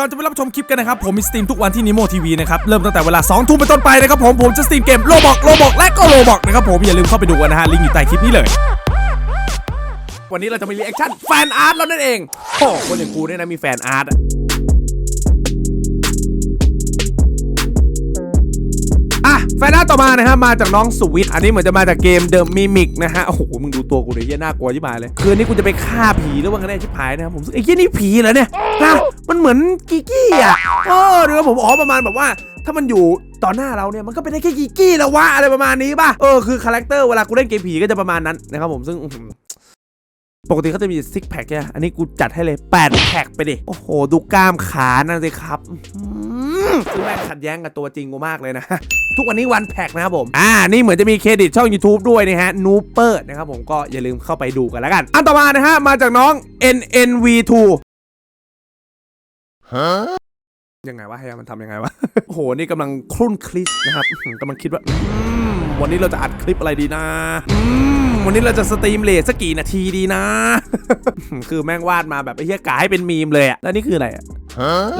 ก่อนจะไปรับชมคลิปกันนะครับ ผมมีสตรีมทุกวันที่นิโมทีวีนะครับ เริ่มตั้งแต่เวลา2ทุ่มเป็นต้นไปนะครับผมผมจะสตรีมเกมโลบอกโลบอกและก็โลบอกนะครับผมอย่าลืมเข้าไปดูกันนะฮะลิงก์อยู่ใต้คลิปนี้เลย วันนี้เราจะมีรีแอคชั่นแฟนอาร์ตแล้วนั่นเองโอ้คนอย่างกูเนี่ยนะมีแฟนอาร์ตอะอะแฟนอาร์ตต่อมานะฮะมาจากน้องสวิตอันนี้เหมือนจะมาจากเกมเดอะมิมิกนะฮะโอ้โหมึงดูตัวกูเลยเหี้ยน่ากลัวชิบหายเลยคืนนี้กูจะไปฆ่าผีหรือว่าไงแน่ชิบหายนะครับผมไอ้เหี้ยนี่ผีเหรอเนี่ยฮะ มันเหมือนกิกี้อะเออเดี๋ยวผมอ๋อประมาณแบบว่า ถ้ามันอยู่ต่อหน้าเราเนี่ยมันก็เป็นได้แค่กิกี้แล้ววะอะไรประมาณนี้ป่ะเออคือคาแรคเตอร์เวลากูเล่นเกมผีก็จะประมาณนั้นนะครับผมซึ่งปกติเขาจะมีซิกแพคเนี่ยอันนี้กูจัดให้เลย8แพคไปดิ โอ้โห ดูกล้ามขานั่นสิครับอื้อหือคือแม่งขัดแย้งกับตัวจริงกูมากเลยนะ ทุกวันนี้วันแพคนะครับผม อ่า นี่เหมือนจะมีเครดิตช่อง YouTube ด้วยนะฮะ นูเปอร์นะครับผมก็อย่าลืมเข้าไปดูกันแล้วกัน อันต่อมานะฮะ มาจากน้อง NNV2 ยังไงวะให้มันทำยังไงวะ โอ้โห นี่กำลังครุ่นคลิปนะครับอื้อหือกำลังคิดว่าอืมวันนี้เราจะอัดคลิปอะไรดีนะอืมวันนี้เราจะสตรีมเลทสักกี่นาทีดีนะ คือแม่งวาดมาแบบไอ้เหี้ยกาให้เป็นมีมเลยอะแล้วนี่คืออะไรอะ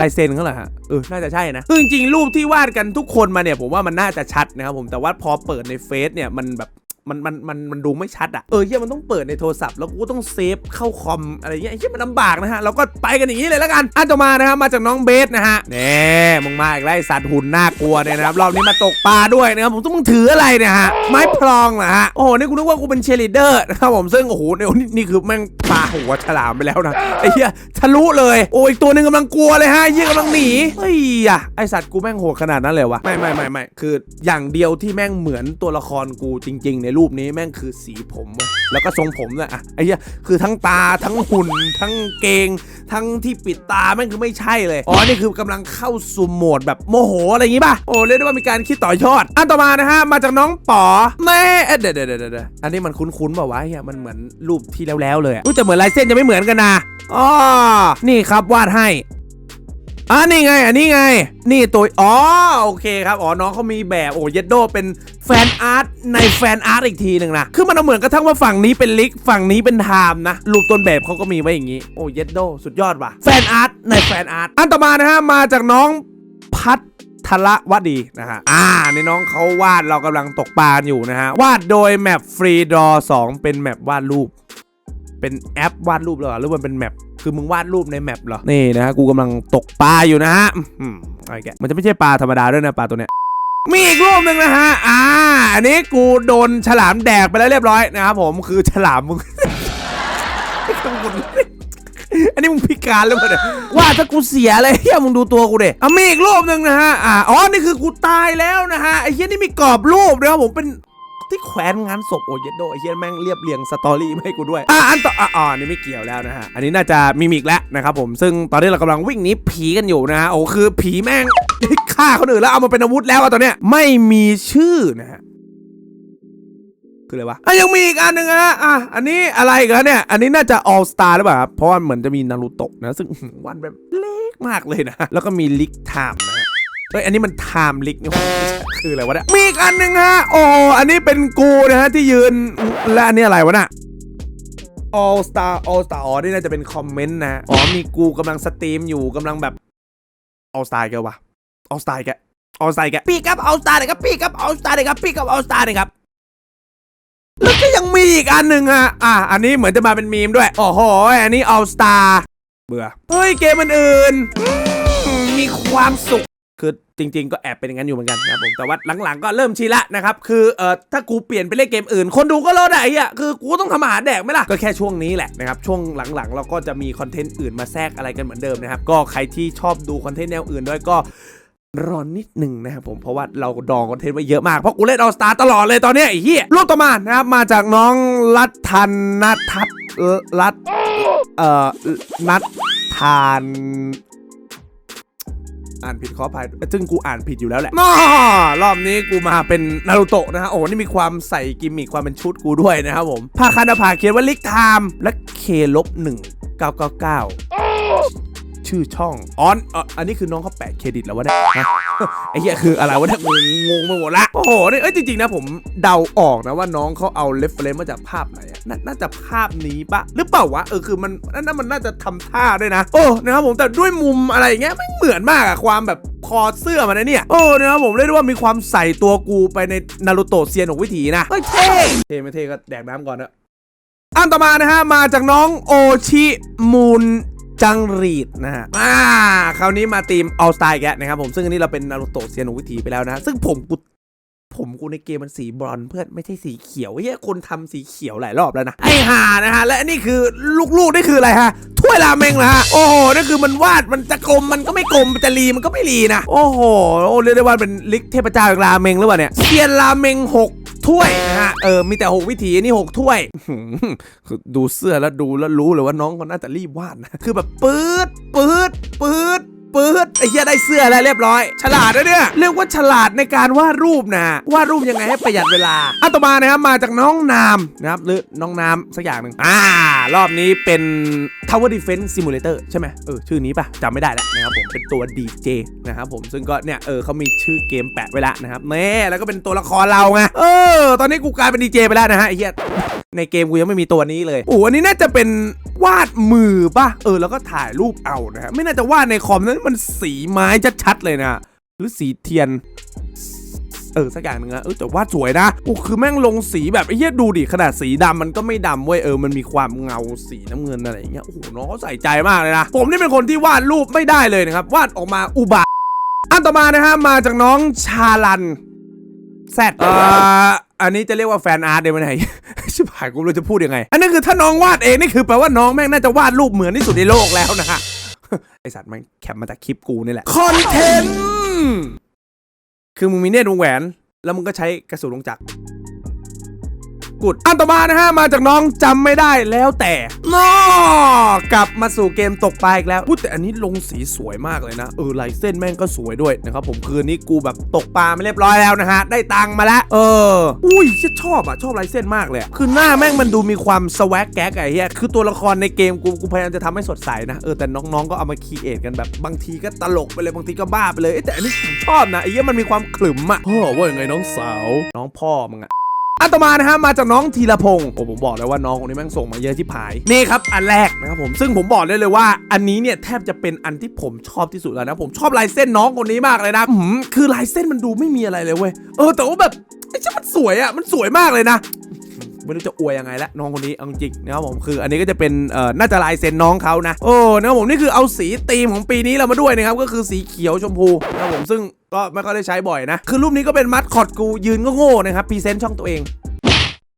ลายเซ็นเขาเหรอฮะ เออ น่าจะใช่นะคือจริงๆรูปที่วาดกันทุกคนมาเนี่ย ผมว่ามันน่าจะชัดนะครับผม แต่ว่าพอเปิดในเฟซเนี่ย มันแบบ มันมันมันมันดูไม่ชัดอะเออเฮียมันต้องเปิดในโทรศัพท์แล้วกูต้องเซฟเข้าคอมอะไรเงี้ยไอ้เฮียมันลำบากนะฮะเราก็ไปกันอย่างนี้เลยแล้วกันอันต่อมานะฮะมาจากน้องเบสนะฮะเน่มึงมาอีกแล้สัตว์หุ่นน่ากลัวเนี่ยนะครับรอบนี้มาตกปลาด้วยนะครับผมต้องมึงถืออะไรเนี่ยฮะไม้พลองเหรอฮะโอ้โหนี่กูนึกว่ากูเป็นเชลิเดอร์นะครับผมซึ่งโอ้โหเนี่ยนี่นี่คือแม่งปลาหัวฉลามไปแล้วนะไอ้เหี้ยทะลุเลยโอ้อีกตัวหนึ่งกำลังกลัวเลยฮะไอ้เหี้ยกำลังหนีเฮ้ยอะไอสัตว์กูแม่งโหดขนาดนั้นเลยวะไม่ไม่ไม่ไม่คืออย่างเดียวที่แม่งเหมือนตัวละครกูจริงๆในรูปนี้แม่งคือสีผม แล้วก็ทรงผมเลยอะไอ้เหี้ยคือทั้งตาทั้งหุ่น ทั้งเกง ทั้งที่ปิดตาแม่งคือไม่ใช่เลยอ๋อนี่คือกำลังเข้าสู่โหมดแบบโมโหอะไรอย่างงี้ป่ะโอ้เรียกได้ว่ามีการคิดต่อยอด อันต่อมานะฮะมาจากน้องป๋อแม่เอ๊ะเดี๋ยวเดี๋ยวเดี๋ยวเดี๋ยวอันนี้มันคุ้นๆป่าวะเฮียมันเหมือนรูปที่แล้วๆเลยอะรู้แต่เหมือนลายเส้นจะไม่เหมือนกันนะอ๋อนี่ครับวาดให้ อ่านี่ไง อันนี้ไง นี่ตัว อ๋อ โอเคครับ อ๋อ น้องเขามีแบบ โอ้เยดโดเป็นแฟนอาร์ตในแฟนอาร์ตอีกทีหนึ่งนะ คือมันเอาเหมือนกระทั่งว่าฝั่งนี้เป็นลิก ฝั่งนี้เป็นไทม์นะ รูปต้นแบบเขาก็มีไว้อย่างนี้ โอ้เยดโด สุดยอดว่ะ แฟนอาร์ตในแฟนอาร์ต อันต่อมานะฮะ มาจากน้องพัททละวดีนะฮะ อ่า ในน้องเขาวาดเรากำลังตกปลาอยู่นะฮะ วาดโดยแมปฟรีดอ2เป็นแมปวาดรูป เป็นแอปวาดรูปหรอหรือมันเป็นแมป คือมึงวาดรูปในแมปเหรอ นี่นะฮะกูกำลังตกปลาอยู่นะฮะอืมอะไรแกมันจะไม่ใช่ปลาธรรมดาด้วยนะปลาตัวเนี้ยมีอีกรูปหนึ่งนะฮะ อ่า อันนี้กูโดนฉลามแดกไปแล้วเรียบร้อยนะครับผม คือฉลามมึง อันนี้มึงพิการแล้วมั้เนี่ยว่าถ้ากูเสียเลยเฮียมึงดูตัวกูเด็อะมีอีกรูปหนึ่งนะฮะ อ่าอ๋อ นี่คือกูตายแล้วนะฮะ ไอ้เฮียนี่มีกรอบรูปนะครับผมเป็น ที่แขวนงานศพโอเยดโดไอเฮียแม่งเรียบเรียงสตอรี่มาให้กูด้วย อะอันต่ออ่อนนี่ไม่เกี่ยวแล้วนะฮะ อันนี้น่าจะมีมิกแล้วนะครับผม ซึ่งตอนนี้เรากำลังวิ่งหนีผีกันอยู่นะฮะ โอ้คือผีแม่งฆ่าคนอื่นแล้วเอามาเป็นอาวุธแล้วอะตอนเนี้ย ไม่มีชื่อนะฮะคืออะไรวะอะยังมีอีกอันหนึ่งนะอะอันนี้อะไรกันเนี่ย อันนี้น่าจะ All Star หรือเปล่าครับเพราะว่าเหมือนจะมีนารูโตะนะ ซึ่งวันแบบเล็กมากเลยนะ แล้วก็มีลิกไทม์นะ เฮ้ยอันนี้มันไทม์ลิกนี่คืออะไรวะเนี่ยมีอีกอันหนึ่งฮะโอ้อันนี้เป็นกูนะฮะที่ยืนและอันนี้อะไรวะน่ะ All Star All Star อ๋อนี่น่าจะเป็นคอมเมนต์นะอ๋อมีกูกำลังสตรีมอยู่กำลังแบบ All Star แกวะ All Star แก All Star แกพี่ครับ All Star เลยครับพี่ครับ All Star เลยครับพี่ครับ All Star เลยครับแล้วก็ยังมีอีกอันหนึ่งฮะอะอันนี้เหมือนจะมาเป็นมีมด้วยโอ้โหอันนี้ All Star เบื่อเฮ้ยเกมมันอื่นมีความสุข คือจริง ๆ ก็แอบเป็นอย่างนั้นอยู่เหมือนกันนะครับผมแต่ว่าหลังๆก็เริ่มชินละนะครับคือเอ่อถ้ากูเปลี่ยนไปเล่นเกมอื่น คนดูก็รอได้อะคือกูต้องทำอาหารแดกไหมล่ะก็แค่ช่วงนี้แหละนะครับช่วงหลังๆ เราก็จะมีคอนเทนต์อื่นมาแทรกอะไรกันเหมือนเดิมนะครับก็ใครที่ชอบดูคอนเทนต์แนวอื่นด้วยก็รอนิดหนึ่งนะครับผมเพราะว่าเราดองคอนเทนต์ไว้เยอะมาก เพราะกูเล่นออสตาตลอดเลยตอนนี้ไอ้เหี้ยรูปต่อมานะครับมาจากน้องรัทันนัทัศน์เอ่อรัตเอ่อนัททาน อ่านผิดขออภัยซึ่งกูอ่านผิดอยู่แล้วแหละรอบนี้กูมาเป็นนารูโตะนะฮะโอ้นี่มีความใส่กิมมิคความเป็นชุดกูด้วยนะครับผมผ้าคันดาผาเขียนว่าลิกไทม์และเคลบหนึ่งเก้าเก้าเก้าชื่อช่องออเอ่ออันนี้คือน้องเขาแปะเครดิตแล้ววะเนี่ยไอ้เหี้ยคืออะไรวะเนี่ยงงงงไปหมดละโอ้โหนี่เอ้ยจริงๆนะผมเดาออกนะว่าน้องเขาเอาเรฟเฟรนซ์มาจากภาพไหน นน่าจะภาพนี้ปะหรือเปล่าวะเออคือมันนั่นมันน่าจะทำท่าด้วยนะโอ้นะครับผมแต่ด้วยมุมอะไรอย่างเงี้ยไม่เหมือนมากอะความแบบคอเสื้อมันนะเนี่ยโอ้นะครับผมเรียกได้ว่ามีความใส่ตัวกูไปในนารูโตะเซียนของวิถีนะเท่เท่ไม่เท่ก็แดกน้ำก่อนนะอันต่อมานะฮะมาจากน้องโอชิมูนจังรีดนะฮะ อ่า คราวนี้มาทีมอ l สไตล์แกนะครับผม ซึ่งอันนี้เราเป็นนารูโตะเซียนวิถีไปแล้วนะ ซึ่งผมกู ผมกูในเกมมันสีบรอนเพื่อนไม่ใช่สีเขียวเฮ้ยคนทำสีเขียวหลายรอบแล้วนะไอ้ห่านะฮะและนี่คือลูกๆนี่คืออะไรฮะถ้วยราเมงนะฮะโอ้โหนั่นคือมันวาดมันจะกลมมันก็ไม่กลมมันจะรีมันก็ไม่รีนะโอ้โหโอ้เรียกได้ว่าเป็นลิกเทพเจ้าแห่งราเมงหรือเปล่าเนี่ยเซียนราเมงหกถ้วยนะฮะเออมีแต่ 6 วิธีนี่ 6 ถ้วยคือดูเสื้อแล้วดูแล้วรู้เลยว่าน้องคนน่าจะรีบวาดนะคือแบบปื๊ดปื๊ดปื๊ด ปื๊ดไอ้เหี้ยได้เสื้อแล้วเรียบร้อย ฉลาดนะเนี่ย เรียกว่าฉลาดในการวาดรูปนะวาดรูปยังไงให้ประหยัดเวลาอันต่อมานะครับมาจากน้องนามนะครับหรือน้องน้ำสักอย่างหนึ่งอ่า รอบนี้เป็น Tower Defense Simulator ใช่ไหมเออชื่อนี้ปะจำไม่ได้แล้วนะครับผมเป็นตัว DJ นะครับผมซึ่งก็เนี่ยเออเขามีชื่อเกมแปะไว้ล้วนะครับแน่แล้วก็เป็นตัวละครเราไงเออ ตอนนี้กูกลายเป็นดีเจไปแล้วนะฮะไอ้เหี้ยในเกมกูยังไม่มีตัวนี้เลยโอ้อันนี้น่าจะเป็นวาดมือป่ะ เออ แล้วก็ถ่ายรูปเอานะฮะ ไม่น่าจะวาดในคอมนั้นมันสีไม้ชัดๆเลยนะ หรือสีเทียน เออ สักอย่างหนึ่งนะเออ แต่วาดสวยนะโอ้คือแม่งลงสีแบบไอ้เหี้ยดูดิ ขนาดสีดำมันก็ไม่ดำเว้ย เออ มันมีความเงาสีน้ำเงินอะไรอย่างเงี้ย โอ้โห น้องเขาใส่ใจมากเลยนะ ผมนี่เป็นคนที่วาดรูปไม่ได้เลยนะครับ วาดออกมาอุบาทอันต่อมานะฮะ มาจากน้องชาลัน แซดอ่ออันนี้จะเรียกว่าแฟนอาร์ตได้ไหมไหน ชิบหายกูไม่รู้จะพูดยังไง อันนั้นคือถ้าน้องวาดเองนี่คือแปลว่าน้องแม่งน่าจะวาดรูปเหมือนที่สุดในโลกแล้วนะฮะไอสัตว์มันแคปมาจากคลิปกูนี่แหละคอนเทนต์คือมึงมีเนตรวงแหวน แล้วมึงก็ใช้กระสุนลงจักร กุดอันต่อมานะฮะมาจากน้องจำไม่ได้แล้วแต่นอกลับมาสู่เกมตกปลาอีกแล้วพูดแต่อันนี้ลงสีสวยมากเลยนะเออลายเส้นแม่งก็สวยด้วยนะครับผมคืนนี้กูแบบตกปลาไม่เรียบร้อยแล้วนะฮะได้ตังค์มาแล้วเออ อุ้ยชอบอะชอบลายเส้นมากเลยคือหน้าแม่งมันดูมีความสวักแก๊กอะไอ้เหี้ยคือตัวละครในเกมกูกูพยายามจะทำให้สดใสนะเออแต่น้องๆก็เอามาคีเอทกันแบบบางทีก็ตลกไปเลยบางทีก็บ้าไปเลยแต่อันนี้ผมชอบนะไอ้เหี้ยมันมีความขลุ่มอะพ่อว่ายังไงน้องสาว น้องพ่อมึงอะ อันต่อมานะฮะมาจากน้องธีรพงศ์โอ้ผมบอกเลยว่าน้องคนนี้แม่งส่งมาเยอะที่ผายนี่ครับอันแรกนะครับผมซึ่งผมบอกได้เลยว่า อันนี้เนี่ยแทบจะเป็นอันที่ผมชอบที่สุดแล้วนะผมชอบลายเส้นน้องคนนี้มากเลยนะอื้อหือคือลายเส้นมันดูไม่มีอะไรเลยเว้ยเออแต่ว่าแบบไอ้เจ้ามันสวยอะมันสวยมากเลยนะไม่รู้จะอวยยังไงละน้องคนนี้เอาจริงๆนะครับผมคือ อันนี้ก็จะเป็นเอ่อน่าจะลายเซ็นน้องเขานะโอ้นะครับผมนี่คือเอาสีธีมของปีนี้เรามาด้วยนะครับก็คือสีเขียวชมพูนะครับผมซึ่ง ก็ไม่ค่อยได้ใช้บ่อยนะ คือรูปนี้ก็เป็นมัดคอดกูยืนก็โง่นะครับพรีเซนต์ช่องตัวเอง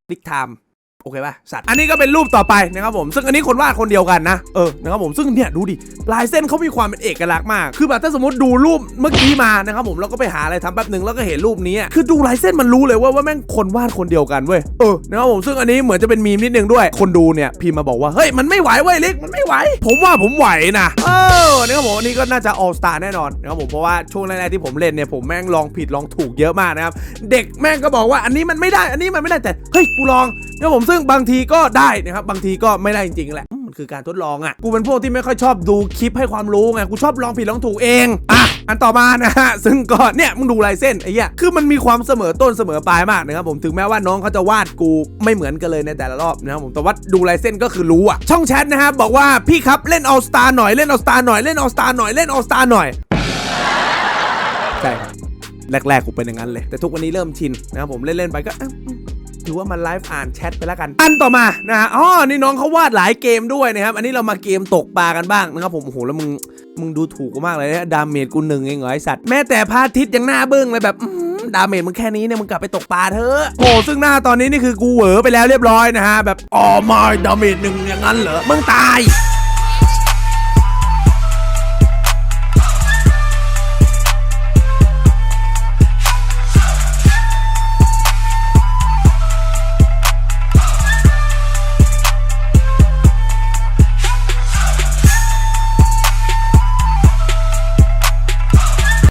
บิ๊กไทม์ โอเคป่ะสัตว์อันนี้ก็เป็นรูปต่อไปนะครับผมซึ่งอันนี้คนวาดคนเดียวกันนะเออนะครับผมซึ่งเนี่ยดูดิลายเส้นเขามีความเป็นเอกลักษณ์มาก คือแบบถ้าสมมติดูรูปเมื่อกี้มานะครับผมแล้วก็ไปหาอะไรทำแป๊บหนึ่งแล้วก็เห็นรูปนี้คือดูลายเส้นมันรู้เลยว่าว่าแม่งคนวาดคนเดียวกันเว้ยเออนะครับผมซึ่งอันนี้เหมือนจะเป็นมีมนิดนึงด้วย คนดูเนี่ยพิมพ์มาบอกว่าเฮ้ยมันไม่ไหวเว้ยเล็กมันไม่ไหว ผมว่าผมไหวนะเออนะครับผมอันนี้ก็น่าจะ all star แน่นอนนะครับผมเพราะว่าช่วงแรกๆที่ผมเล่นเนี่ยผมแม่งลองผิดลองถูกเยอะมากนะครับเด็กแม่งก็บอกว่าอันนี้มันไม่ได้อันนี้มันไม่ได้แต่เฮ้ยกูลอง นะผมซึ่งบางทีก็ได้นะครับบางทีก็ไม่ได้จริงๆแหละมันคือการทดลองอะกูเป็นพวกที่ไม่ค่อยชอบดูคลิปให้ความรู้ไงกูชอบลองผิดลองถูกเองอะอันต่อมานะฮะซึ่งก็เนี่ยมึงดูลายเส้นไอ้เหี้ยคือมันมีความเสมอต้นเสมอปลายมากนะครับผมถึงแม้ว่าน้องเขาจะวาดกูไม่เหมือนกันเลยในแต่ละรอบนะครับผมแต่ว่าดูลายเส้นก็คือรู้อะช่องแชทนะครับบอกว่าพี่ครับเล่นออสตาหน่อยเล่นออสตาหน่อยเล่นออสตาหน่อยเล่นออสตาหน่อยใช่ครับแรกๆกูเป็นอย่างนั้นเลย แต่ทุกวันนี้เริ่มชินนะครับผมเล่นๆไปก็ ถือว่ามันไลฟ์อ่านแชทไปแล้วกัน อันต่อมานะฮะอ๋อนี่น้องเขาวาดหลายเกมด้วยนะครับ อันนี้เรามาเกมตกปลากันบ้างนะครับผมโอ้โหแล้วมึงมึงดูถูกกูมากเลยนะดาเมจกูหนึ่งเองเหรอไอสัตว์แม้แต่พระอาทิตย์ยังหน้าเบิ้งเลยแบบดาเมจมึงแค่นี้เนี่ยมึงกลับไปตกปลาเถอะโอ้ซึ่งหน้าตอนนี้นี่คือกูเหวอไปแล้วเรียบร้อยนะฮะแบบอ๋อไม่ดาเมจหนึ่งอย่างนั้นเหรอมึงตาย